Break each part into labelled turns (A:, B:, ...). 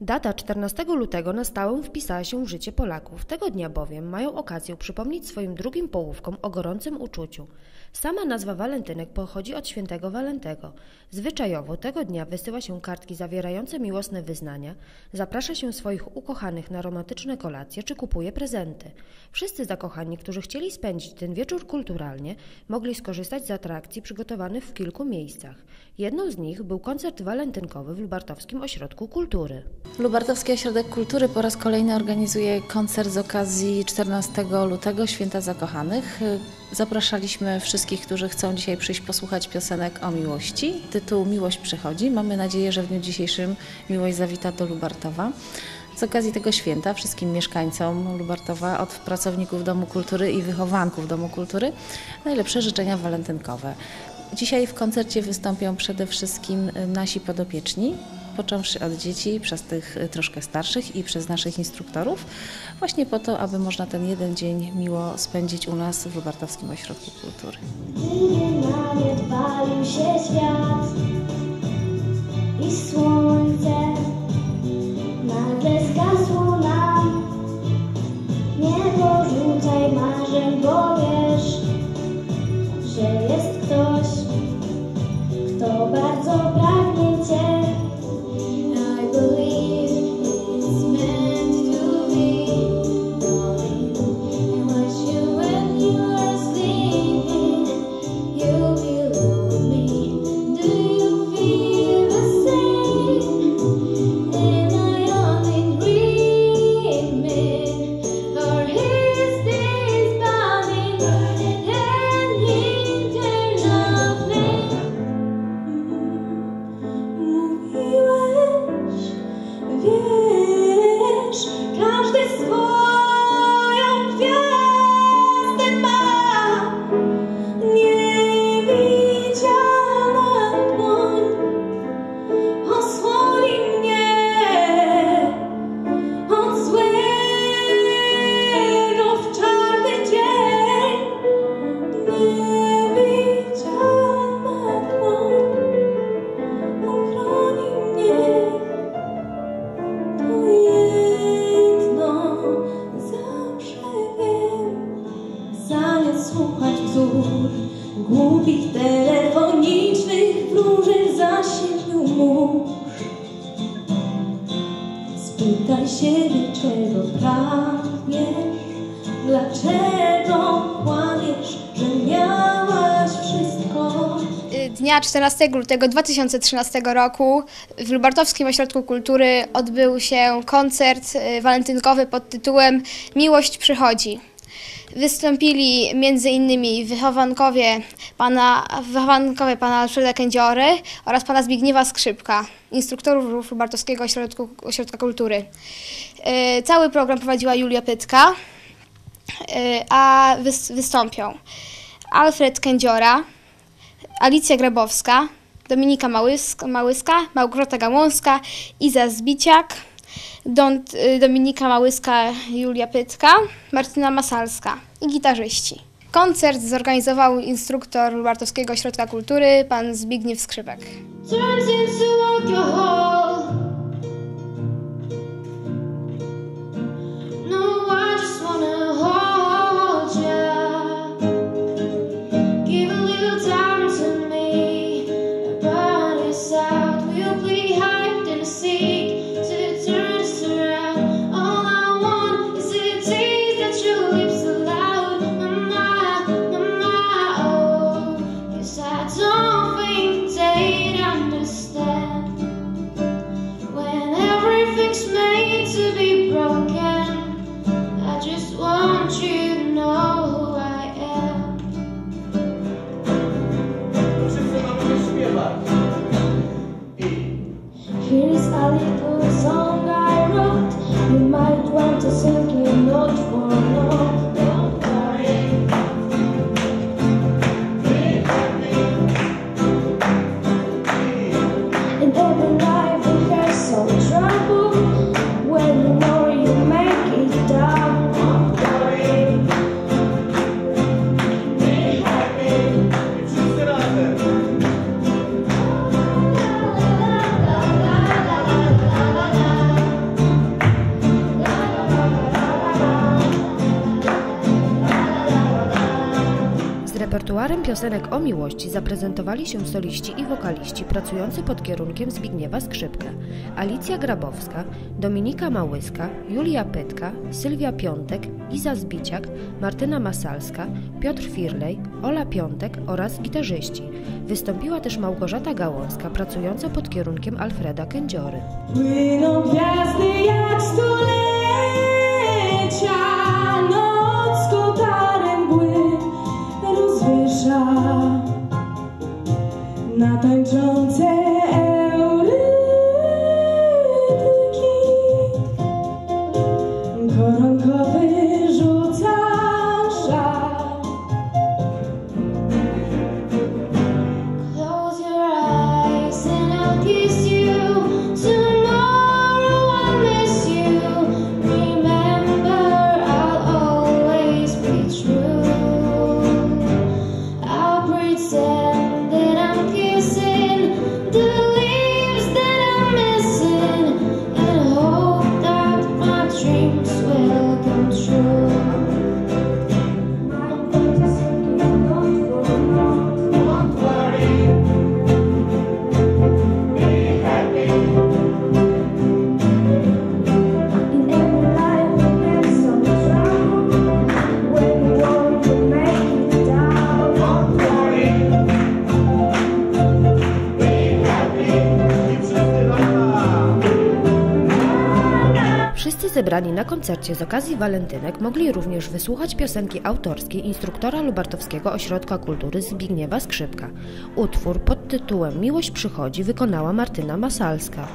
A: Data 14 lutego na stałe wpisała się w życie Polaków. Tego dnia bowiem mają okazję przypomnieć swoim drugim połówkom o gorącym uczuciu. Sama nazwa walentynek pochodzi od świętego Walentego. Zwyczajowo tego dnia wysyła się kartki zawierające miłosne wyznania, zaprasza się swoich ukochanych na romantyczne kolacje czy kupuje prezenty. Wszyscy zakochani, którzy chcieli spędzić ten wieczór kulturalnie, mogli skorzystać z atrakcji przygotowanych w kilku miejscach. Jedną z nich był koncert walentynkowy w Lubartowskim Ośrodku Kultury.
B: Lubartowski Ośrodek Kultury po raz kolejny organizuje koncert z okazji 14 lutego, Święta Zakochanych. Zapraszaliśmy wszystkich, którzy chcą dzisiaj przyjść posłuchać piosenek o miłości. Tytuł Miłość przychodzi. Mamy nadzieję, że w dniu dzisiejszym miłość zawita do Lubartowa. Z okazji tego święta wszystkim mieszkańcom Lubartowa, od pracowników Domu Kultury i wychowanków Domu Kultury, najlepsze życzenia walentynkowe. Dzisiaj w koncercie wystąpią przede wszystkim nasi podopieczni, począwszy od dzieci, przez tych troszkę starszych i przez naszych instruktorów, właśnie po to, aby można ten jeden dzień miło spędzić u nas w Lubartowskim Ośrodku Kultury.
C: Nagle zgasło nam. Nie porzucaj marzeń, bo Spytaj siebie, czego pragniesz, dlaczego kłamiesz, że miałaś wszystko.
D: Dnia 14 lutego 2013 roku w Lubartowskim Ośrodku Kultury odbył się koncert y, walentynkowy pod tytułem Miłość przychodzi. Wystąpili m.in. wychowankowie pana, wychowankowie pana Alfreda Kędziory oraz pana Zbigniewa Skrzypka, instruktorów Lubartowskiego Ośrodku, Ośrodka Kultury. Y, Cały program prowadziła Julia Pytka, y, a wys- wystąpią Alfred Kędziora, Alicja Grabowska, Dominika Małyska, Małyska Małgorzata Gałązka, Iza Zbiciak, Y, Dominika Małyska, Julia Pytka, Martyna Masalska i gitarzyści. Koncert zorganizował instruktor Lubartowskiego Ośrodka Kultury, pan Zbigniew Skrzypek.
C: 去
A: repertuarem piosenek o miłości zaprezentowali się soliści i wokaliści pracujący pod kierunkiem Zbigniewa Skrzypka, Alicja Grabowska, Dominika Małyska, Julia Pytka, Sylwia Piątek, Iza Zbiciak, Martyna Masalska, Piotr Firlej, Ola Piątek oraz gitarzyści. Wystąpiła też Małgorzata Gałązka, pracująca pod kierunkiem Alfreda Kędziory.
E: Płyną gwiazdy jak stulecia,
A: zebrani na koncercie z okazji walentynek mogli również wysłuchać piosenki autorskiej instruktora Lubartowskiego Ośrodka Kultury Zbigniewa Skrzypka. Utwór pod tytułem Miłość przychodzi wykonała Martyna Masalska.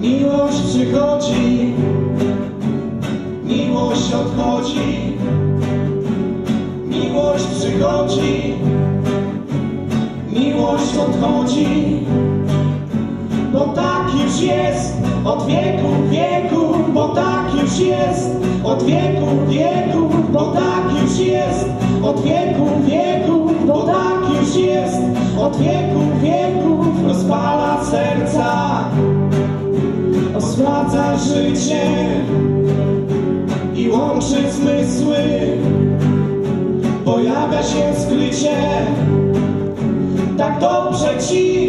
F: Miłość przychodzi, miłość odchodzi, miłość przychodzi, miłość odchodzi, bo tak już jest od wieku wieku, bo tak już jest od wieku wieku, bo tak już jest od wieku wieku, bo tak już jest od wieku wieku, rozpala serca. Osładza życie i łączy zmysły. Pojawia się skrycie, tak dobrze ci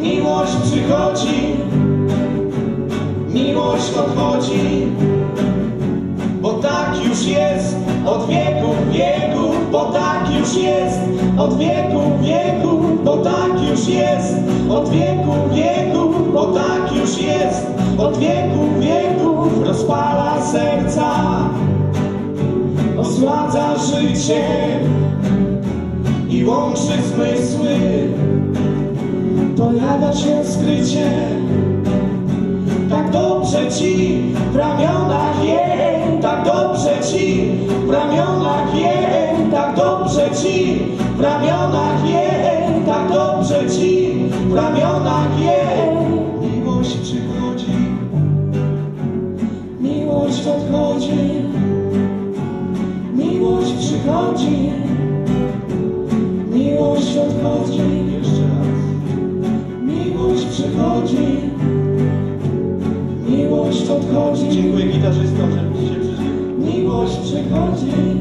F: Miłość przychodzi. Miłość odchodzi. Bo tak już jest od wieku wieku, bo tak już jest od wieku wieku, bo tak już jest od wieku wieku, bo tak już jest od wieku wieków rozpala serca, osładza życie i łączy zmysły. Pojawia się skrycie, tak dobrze ci w ramionach jej, tak dobrze ci w ramionach jej, tak dobrze ci w ramionach jej, tak dobrze ci w ramionach jej. Miłość przychodzi, miłość odchodzi, miłość przychodzi, miłość odchodzi. Raz. Miłość odchodzi. Dziękuję gitarzystom, że dzisiaj przyszli. Miłość przychodzi.